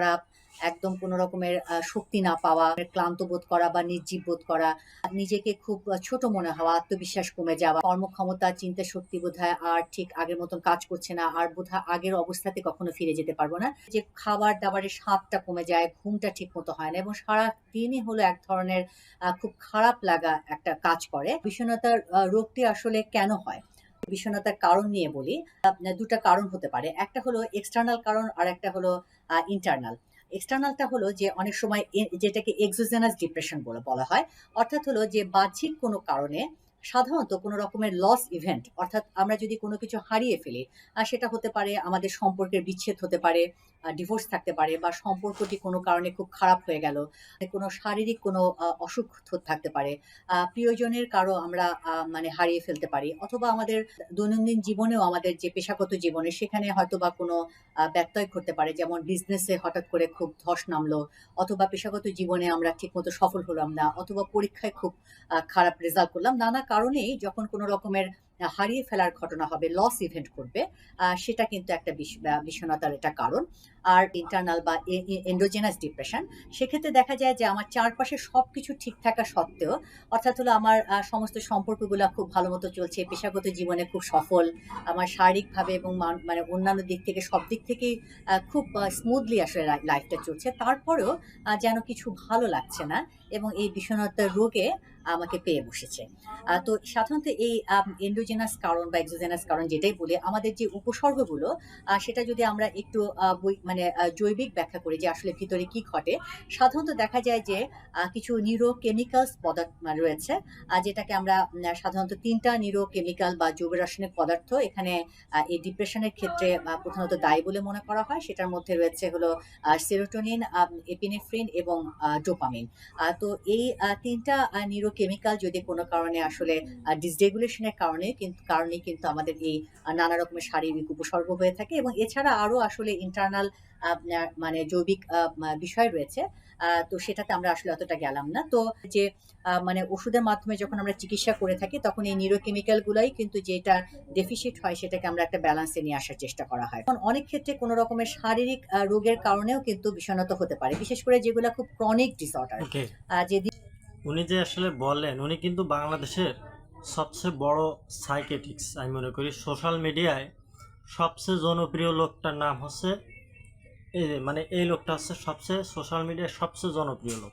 খারাপ একদম কোনো রকমের শক্তি না পাওয়া ক্লান্ত বোধ করা বা নির্জীব বোধ করা নিজেকে খুব ছোট মনে হওয়া আত্মবিশ্বাস কমে যাওয়া কর্মক্ষমতা চিন্তা শক্তি বোধহয় আর ঠিক আগের মতন কাজ করছে না আর বোধহয় আগের অবস্থাতে কখনো ফিরে যেতে পারব না। যে খাবার দাবারের স্বাদটা কমে যায় ঘুমটা ঠিক মতো হয় না এবং সারা দিনই হলো এক ধরনের খুব খারাপ লাগা একটা কাজ করে। বিষণ্ণতার আহ, রোগটি আসলে কেন হয়? বিষণ্ণতার কারণ নিয়ে বলি, আপনার দুটা কারণ হতে পারে। একটা হলো এক্সটার্নাল কারণ, আর একটা হলো ইন্টারনাল এক্সটার্নালটা হলো যে অনেক সময় যেটাকে এক্সোজেনাস ডিপ্রেশন বলে বলা হয়। অর্থাৎ হলো যে বাহ্যিক কোনো কারণে সাধারণত কোনো রকমের লস ইভেন্ট অর্থাৎ আমরা যদি কোনো কিছু হারিয়ে ফেলি আর সেটা হতে পারে আমাদের সম্পর্কের বিচ্ছেদ হতে পারে ডিভোর্স থাকতে পারে বা সম্পর্কটি কোনো কারণে খুব খারাপ হয়ে গেল, কোনো শারীরিক কোনো অসুখ থাকতে পারে প্রিয়জনের কারও আমরা মানে হারিয়ে ফেলতে পারি, অথবা আমাদের দৈনন্দিন জীবনেও আমাদের যে পেশাগত জীবনে সেখানে হয়তো বা কোনো ব্যত্যয় ঘটতে পারে, যেমন বিজনেসে হঠাৎ করে খুব ধস নামলো, অথবা পেশাগত জীবনে আমরা ঠিকমতো সফল হলাম না, অথবা পরীক্ষায় খুব খারাপ রেজাল্ট করলাম, নানা কারণেই যখন কোনো রকমের হারিয়ে ফেলার ঘটনা হবে লস ইভেন্ট করবে সেটা কিন্তু একটা বিষণতার এটা কারণ। আর ইন্টারনাল বা এন্ডোজেনাস ডিপ্রেশন সেক্ষেত্রে দেখা যায় যে আমার চারপাশে সব কিছু ঠিক থাকা সত্ত্বেও, অর্থাৎ হলো আমার সমস্ত সম্পর্কগুলো খুব ভালো মতো চলছে, পেশাগত জীবনে খুব সফল, আমার শারীরিকভাবে এবং মানে অন্যান্য দিক থেকে সব দিক থেকেই খুব স্মুথলি আসলে লাইফটা চলছে। তারপরেও যেন কিছু ভালো লাগছে না এবং এই বিষণ্ণতার রোগে আমাকে পেয়ে বসেছে। তো সাধারণত এই এন্ডোজেনাস কারণ বা এক্সোজেনাস কারণ যেটাই বলে, আমাদের যে উপসর্গগুলো সেটা যদি আমরা একটু মানে জৈবিক ব্যাখ্যা করি যে আসলে ভিতরে কি ঘটে। সাধারণত দেখা যায় যে কিছু নিউরো কেমিক্যালস পদার্থ রয়েছে যেটাকে আমরা সাধারণত তিনটা নিউরো কেমিক্যাল বা জৈব রাসায়নিক পদার্থ এখানে এই ডিপ্রেশনের ক্ষেত্রে প্রধানত দায়ী বলে মনে করা হয়। সেটার মধ্যে রয়েছে হলো সেরোটোনিন এপিনেফ্রিন এবং ডোপামিন তো এই তিনটা নিউরো কেমিক্যাল যদি কোনো কারণে আসলে ডিসরেগুলেশনের কারণে কিন্তু কারণে কিন্তু আমাদের এই নানা রকমের শারীরিক উপসর্গ হয়ে থাকে এবং এছাড়া আরও আসলে ইন্টারনাল মানে জৈবিক বিষয় রয়েছে। তো সেটাতে আমরা আসলে অতটা গেলাম না। তো যে মানে ওষুধের মাধ্যমে যখন আমরা চিকিৎসা করে থাকি তখন এই নিউরোকেমিক্যাল গুলাই কিন্তু যেটা ডেফিসিট হয় সেটাকে আমরা একটা ব্যালেন্সে নিয়ে আসার চেষ্টা করা হয়। অনেক ক্ষেত্রে কোনো রকমের শারীরিক রোগের কারণেও কিন্তু বিষণ্ণতা হতে পারে। বিশেষ করে যেগুলো খুব ক্রনিক ডিসঅর্ডার যে উনি যে আসলে বললেন উনি কিন্তু বাংলাদেশের সবচেয়ে বড় সাইকেটিক্স আমি মনে করি সোশ্যাল মিডিয়ায় সবচেয়ে জনপ্রিয় লোকটার নাম হচ্ছে এই মানে এই লোকটা হচ্ছে সবচেয়ে সোশ্যাল মিডিয়ায় সবচেয়ে জনপ্রিয় লোক।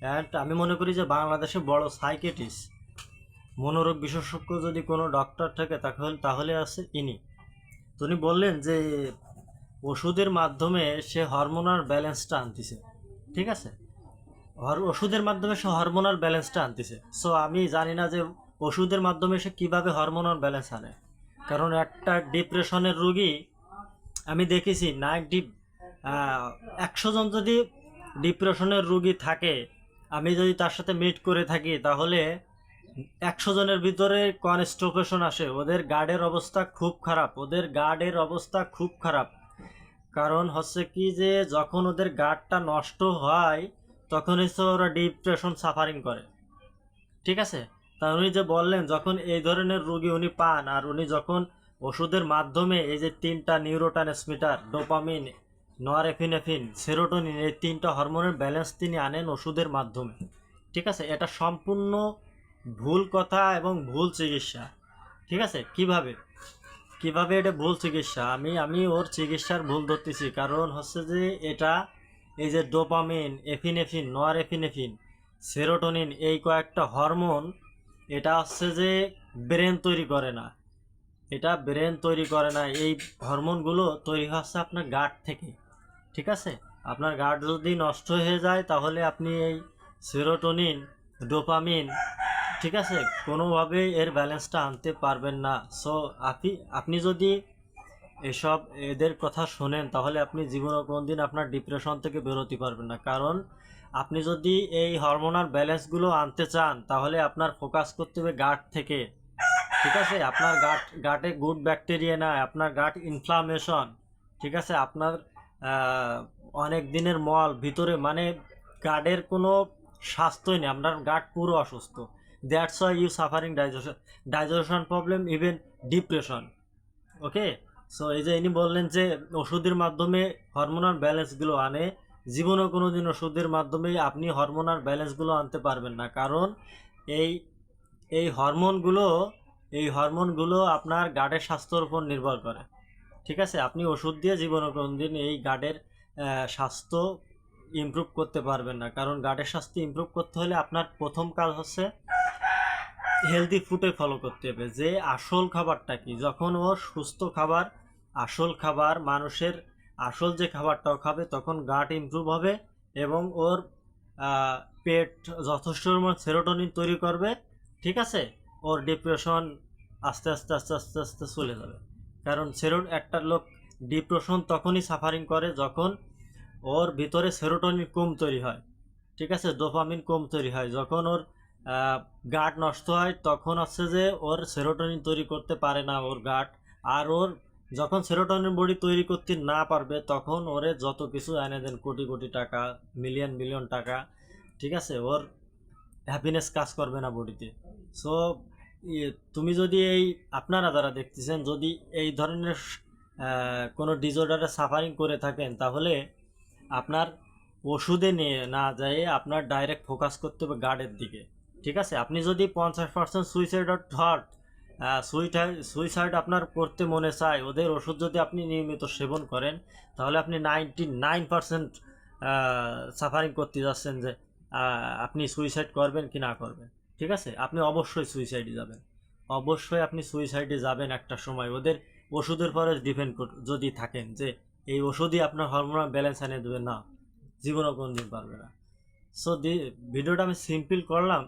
অ্যান্ড আমি মনে করি যে বাংলাদেশে বড় সাইকেটিস্ট মনোরোগ বিশেষজ্ঞ যদি কোনো ডক্টর থাকে, তাহলে তাহলে আছে ইনি। তো উনি বললেন যে, ওষুধের মাধ্যমে সে হরমোনাল ব্যালেন্সটা আনতেছে। ঠিক আছে? হর, ওষুধের মাধ্যমে সে হরমোনাল ব্যালেন্সটা আনতেছে। সো আমি জানি না যে ওষুধের মাধ্যমে সে কীভাবে হরমোনাল ব্যালেন্স আনে। কারণ একটা ডিপ্রেশনের রোগী, আমি দেখেছি নাইনটি একশো জন যদি ডিপ্রেশনের রুগী থাকে, আমি যদি তার সাথে মিট করে থাকি, তাহলে একশো জনের ভিতরে কনস্টোপেশন আসে। ওদের গার্ডের অবস্থা খুব খারাপ। ওদের গার্ডের অবস্থা খুব খারাপ। কারণ হচ্ছে কি যে, যখন ওদের গার্ডটা নষ্ট হয়, তখন হচ্ছে ওরা ডিপ্রেশন সাফারিং করে। ঠিক আছে? তা উনি যে বললেন, যখন এই ধরনের রোগী উনি পান, আর উনি যখন ওষুধের মাধ্যমে এই যে তিনটা নিউরোট্রান্সমিটার ডোপামিন নরএফিনেফিন সেরোটোনিন এই তিনটা হরমোনের ব্যালেন্স তিনি আনেন ওষুধের মাধ্যমে। ঠিক আছে? এটা সম্পূর্ণ ভুল কথা এবং ভুল চিকিৎসা। ঠিক আছে? কীভাবে? কীভাবে এটা ভুল চিকিৎসা? আমি আমি ওর চিকিৎসার ভুল ধরতেছি। কারণ হচ্ছে যে এটা, এই যে ডোপামিন এফিনেফিন নোয়ার এফিনেফিন সেরোটোনিন এই কয়েকটা হরমোন, এটা হচ্ছে যে ব্রেন তৈরি করে না। এটা ব্রেন তৈরি করে না। এই হরমোনগুলো তৈরি হচ্ছে আপনার গাট থেকে। ঠিক আছে? আপনার গার্ড যদি নষ্ট হয়ে যায়, তাহলে আপনি এই সেরোটোনিন ডোপামিন ঠিক আছে? কোনোভাবেই এর ব্যালেন্সটা আনতে পারবেন না। সো আপনি আপনি যদি এসব, এদের কথা শোনেন, তাহলে আপনি জীবনে কোনদিন আপনার ডিপ্রেশন থেকে বেরোতে পারবেন না। কারণ, আপনি যদি এই হরমোনাল ব্যালেন্সগুলো আনতে চান, তাহলে আপনার ফোকাস করতে হবে গার্ড থেকে। ঠিক আছে? আপনার গাট গাটে গুড ব্যাকটেরিয়া না আপনার গাট ইনফ্লামেশন ঠিক আছে? আপনার অনেক দিনের মল ভিতরে মানে গার্ডের কোনো স্বাস্থ্যই নেই। আপনার গার্ড পুরো অসুস্থ। That's why you suffering digestion digestion problem even depression okay so এই যে ইনি বললেন যে ওষুধের মাধ্যমে হরমোনাল ব্যালেন্সগুলো আনে জীবনে কোনো দিন ওষুধের মাধ্যমে আপনি হরমোনাল ব্যালেন্সগুলো আনতে পারবেন না। কারণ এই এই হরমোনগুলো এই হরমোনগুলো আপনার গার্ডের স্বাস্থ্যের উপর নির্ভর করে। ঠিক আছে? আপনি ওষুধ দিয়ে জীবনে কোনো দিন এই গার্ডের স্বাস্থ্য ইমপ্রুভ করতে পারবেন না। কারণ গার্ডের স্বাস্থ্য ইমপ্রুভ করতে হলে আপনার প্রথম কাজ হচ্ছে হেলদি ফুডে ফলো করতে হবে। যে আসল খাবারটা কি? যখন ও সুস্থ খাবার, আসল খাবার, মানুষের আসল যে খাবারটাও খাবে, তখন গাট ইমপ্রুভ হবে এবং ওর পেট যথেষ্ট পরিমাণ সেরোটোনিন তৈরি করবে, ঠিক আছে? ওর ডিপ্রেশন আস্তে আস্তে আস্তে আস্তে আস্তে চলে যাবে। কারণ সেরো একটা লোক ডিপ্রেশন তখনই সাফারিং করে যখন ওর ভিতরে সেরোটোনিন কম তৈরি হয়। ঠিক আছে? ডোপামিন কম তৈরি হয়। যখন ওর গাট নষ্ট হয়, তখন হচ্ছে যে ওর সেরোটোনিন তৈরি করতে পারে না ওর গাট। আর ওর যখন সেরোটোনিন বডি তৈরি করতে না পারবে, তখন ওরে যত কিছু এনে দেন, কোটি কোটি টাকা মিলিয়ন মিলিয়ন টাকা, ঠিক আছে? ওর হ্যাপিনেস কাজ করবে না বডিতে। সো তুমি যদি এই আপনারা যারা দেখতেছেন, যদি এই ধরনের কোনো ডিজর্ডারে সাফারিং করে থাকেন, তাহলে আপনার ওষুধে নিয়ে না যায় আপনার ডাইরেক্ট ফোকাস করতে হবে গার্ডের দিকে। ঠিক আছে? আপনি যদি পঞ্চাশ percent suicide thought suicide suicide আপনার করতে মনে চায়, ওদের ওষুধ যদি আপনি নিয়মিত সেবন করেন, তাহলে আপনি নাইনটি নাইন পার্সেন্ট সাফারিং করতে যাচ্ছেন যে আপনি সুইসাইড করবেন কি না করবেন। ঠিক আছে? আপনি অবশ্যই সুইসাইডে যাবেন। অবশ্যই আপনি সুইসাইডে যাবেন একটা সময়। ওদের ওষুধের পরে ডিপেন্ড যদি থাকেন যে এই ওষুধই আপনার হরমোনাল ব্যালেন্স এনে দেবে, না। জীবনও কোনো দিন পারবে না। সো দি ভিডিওটা আমি সিম্পল করলাম।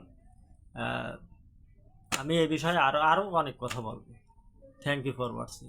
আমি এই বিষয়ে আরও আরও অনেক কথা বলব। Thank you for watching